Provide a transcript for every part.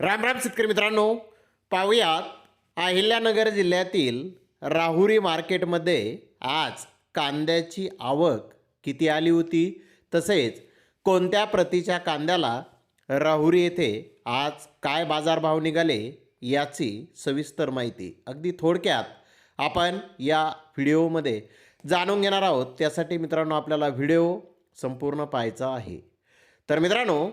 राम राम शेतकरी मित्रांनो. पाहुयात अहिल्यानगर जिल्ह्यातील राहुरी मार्केटमध्ये आज कांद्याची आवक किती आली होती? तसेच कोणत्या प्रतीच्या कांद्याला राहुरी येथे आज काय बाजारभाव निघाले याची सविस्तर माहिती अगदी थोडक्यात आपण या व्हिडिओमध्ये जाणून घेणार आहोत. त्यासाठी मित्रांनो आपल्याला व्हिडिओ संपूर्ण पाहायचा आहे. तर मित्रांनो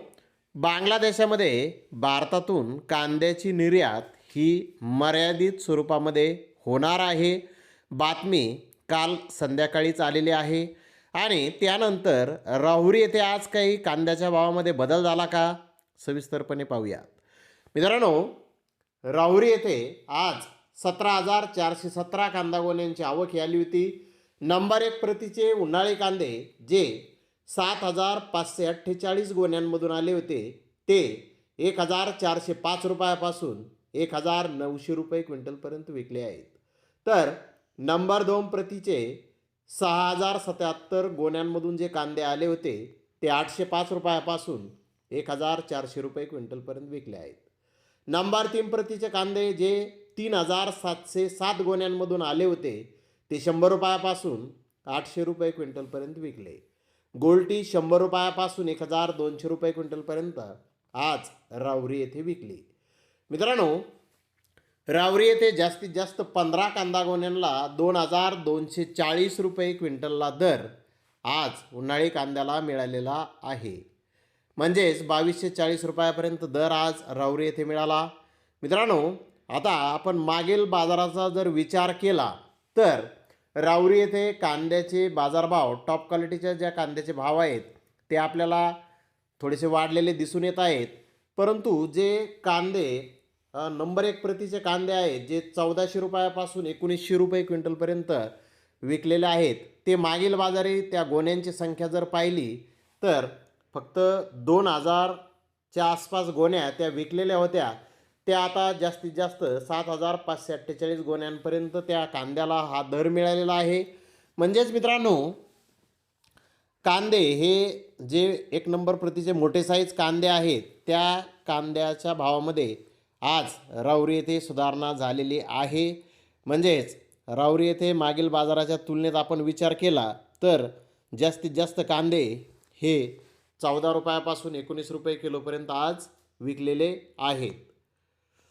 बांगलादेशामध्ये भारतातून कांद्याची निर्यात ही मर्यादित स्वरूपामध्ये होणार आहे. बातमी काल संध्याकाळीच आलेली आहे. आणि त्यानंतर राहुरी येथे आज काही कांद्याच्या भावामध्ये बदल झाला का? सविस्तरपणे पाहूयात मित्रांनो राहुरी येथे आज सतरा हजार चारशे सतरा कांदा गोण्यांची आवक आली होती. नंबर एक प्रतीचे उन्हाळी कांदे जे सात हजार पाचशे अठ्ठेचाळीस गोण्यांमधून आले होते. ते एक हजार चारशे पाच रुपयापासून एक हजार नऊशे रुपये क्विंटलपर्यंत विकले आहेत. तर नंबर दोन प्रतीचे सहा हजार सत्याहत्तर गोण्यांमधून जे कांदे आले होते ते आठशे पाच रुपयापासून एक हजार चारशे रुपये क्विंटलपर्यंत विकले आहेत. नंबर तीन प्रतीचे कांदे जे तीन हजार सातशे सात गोण्यांमधून आले होते ते शंभर रुपयापासून आठशे रुपये क्विंटलपर्यंत विकले. गोल्टी शंभर रुपयापासून एक हजार दोनशे रुपये क्विंटलपर्यंत आज रावरी येथे विकली. मित्रांनो रावरी येथे जास्तीत जास्त पंधरा कांदा गोण्यांना दोन हजार दोनशे चाळीस रुपये क्विंटलला दर आज उन्हाळी कांद्याला मिळालेला आहे. म्हणजेच बावीसशे चाळीस रुपयापर्यंत दर आज रावरी येथे मिळाला. मित्रांनो आता आपण मागील बाजाराचा जर विचार केला तर रावरी येथे कांद्याचे बाजारभाव टॉप क्वालिटीच्या ज्या कांद्याचे भाव आहेत ते आपल्याला थोडेसे वाढलेले दिसून येत आहेत. परंतु जे कांदे नंबर एक प्रतीचे कांदे आहेत जे चौदाशे रुपयापासून एकोणीसशे रुपये क्विंटलपर्यंत विकलेले आहेत ते मागील बाजारी त्या गोण्यांची संख्या जर पाहिली तर फक्त दोन हजारच्या आसपास गोण्या त्या विकलेल्या होत्या. त्या आता जास्तीत जास्त सात हजार पाचशे अठ्ठेचाळीस गोण्यांपर्यंत त्या कांद्याला हा दर मिळालेला आहे. म्हणजेच मित्रांनो कांदे हे जे एक नंबर प्रतीचे मोठे साईज कांदे आहेत त्या कांद्याच्या भावामध्ये आज राऊरी येथे सुधारणा झालेली आहे. म्हणजेच राऊरी येथे मागील बाजाराच्या तुलनेत आपण विचार केला तर जास्तीत जास्त कांदे हे चौदा रुपयापासून एकोणीस रुपये किलोपर्यंत आज विकलेले आहेत.